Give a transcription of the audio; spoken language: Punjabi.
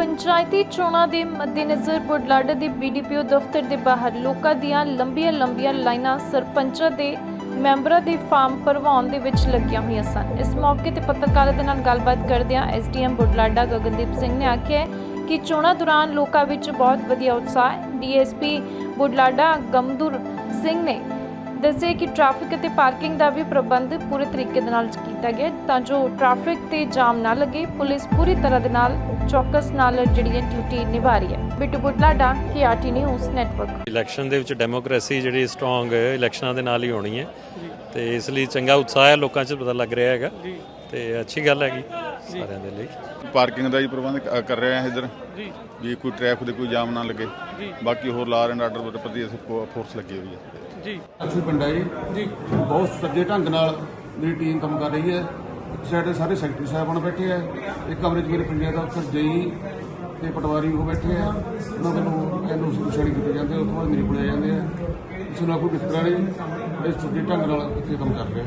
ਪੰਚਾਇਤੀ ਚੋਣਾਂ ਦੇ ਮੱਦੇਨਜ਼ਰ ਬੁਢਲਾਡਾ ਦੇ ਬੀਡੀਪੀਓ ਦਫ਼ਤਰ ਦੇ ਬਾਹਰ ਲੋਕਾਂ ਦੀਆਂ ਲੰਬੀਆਂ-ਲੰਬੀਆਂ ਲਾਈਨਾਂ ਸਰਪੰਚਾਂ ਦੇ ਮੈਂਬਰਾਂ ਦੇ ਫਾਰਮ ਭਰਵਾਉਣ ਦੇ ਵਿੱਚ ਲੱਗੀਆਂ ਹੋਈਆਂ ਸਨ। ਇਸ ਮੌਕੇ ਤੇ ਪੱਤਰਕਾਰਾਂ ਦੇ ਨਾਲ ਗੱਲਬਾਤ ਕਰਦਿਆਂ ਐਸਡੀਐਮ ਬੁਢਲਾਡਾ ਗਗਨਦੀਪ ਸਿੰਘ ਨੇ ਆਖਿਆ ਕਿ ਚੋਣਾਂ ਦੌਰਾਨ ਲੋਕਾਂ ਵਿੱਚ ਬਹੁਤ ਵਧੀਆ ਉਤਸ਼ਾਹ ਹੈ। ਡੀਐਸਪੀ ਬੁਢਲਾਡਾ ਗਮਦੁਰ ਸਿੰਘ ਨੇ ਦੱਸਿਆ ਕਿ ਟ੍ਰੈਫਿਕ ਅਤੇ ਪਾਰਕਿੰਗ ਦਾ ਵੀ ਪ੍ਰਬੰਧ ਪੂਰੇ ਤਰੀਕੇ ਦੇ ਨਾਲ ਕੀਤਾ ਗਿਆ ਤਾਂ ਜੋ ਟ੍ਰੈਫਿਕ ਤੇ ਜਾਮ ਨਾ ਲੱਗੇ ਪੁਲਿਸ ਪੂਰੀ ਤਰ੍ਹਾਂ ਦੇ ਨਾਲ ਚੌਕਸ ਨਾਲ ਜਿਹੜੀ ਹੈ ਡਿਊਟੀ ਨਿਭਾ ਰਹੀ ਹੈ। Bittu Budhlada KRT news network election ਦੇ ਵਿੱਚ ਡੈਮੋਕ੍ਰੇਸੀ ਜਿਹੜੀ ਸਟਰੋਂਗ ਇਲੈਕਸ਼ਨਾਂ ਦੇ ਨਾਲ ਹੀ ਹੋਣੀ ਹੈ। ਤੇ ਇਸ ਲਈ ਚੰਗਾ ਉਤਸ਼ਾਹ ਹੈ ਲੋਕਾਂ 'ਚ ਪਤਾ ਲੱਗ ਰਿਹਾ ਹੈਗਾ। ਤੇ ਅੱਛੀ ਗੱਲ ਹੈਗੀ ਸਾਰਿਆਂ ਦੇ ਲਈ। ਪਾਰਕਿੰਗ ਦਾ ਹੀ ਪ੍ਰਬੰਧ ਕਰ ਰਹੇ ਹਾਂ ਇੱਧਰ। ਜੀ। ਵੀ ਕੋਈ ਟ੍ਰੈਫਿਕ ਦੇ ਕੋਈ ਜਾਮ ਨਾ ਲੱਗੇ। ਜੀ। ਬਾਕੀ ਹੋਰ ਲਾਅ ਐਂਡ ਆਰਡਰ ਪ੍ਰਤੀ ਅਸੀਂ ਫੋਰਸ ਲੱਗੀ ਹੋਈ ਹੈ ਜੀ। ਅੱਛੀ ਪਿੰਡ ਹੈ ਜੀ ਜੀ। ਬਹੁਤ ਸੱਜੇ ਢੰਗ ਨਾਲ ਮੇਰੀ ਟੀਮ ਕੰਮ ਕਰ ਰਹੀ ਹੈ। ਸਾਡੇ ਸਾਰੇ ਸੈਕਟਰੀ ਸਾਹਿਬਾਨ ਬੈਠੇ ਆ। ਇੱਕ 'ਚ ਮੇਰੇ ਪੰਚਾਇਤ ਅਫਸਰ ਜਈ ਤੇ ਪਟਵਾਰੀ ਉਹ ਬੈਠੇ ਆ। ਉਹਨਾਂ ਵੱਲੋਂ ਐਨਓਸੀ ਨਿਸ਼ਾਨੀ ਕੀਤੇ ਜਾਂਦੇ ਉਸ ਤੋਂ ਬਾਅਦ ਮੇਰੇ ਕੋਲ ਆ ਜਾਂਦੇ ਆ। ਇਸ ਨਾਲ ਕੋਈ ਵਿਤਕਰਾ ਨਹੀਂ ਇਹ ਸੱਜੇ ਢੰਗ ਨਾਲ ਇੱਥੇ ਕੰਮ ਕਰ ਰਿਹਾ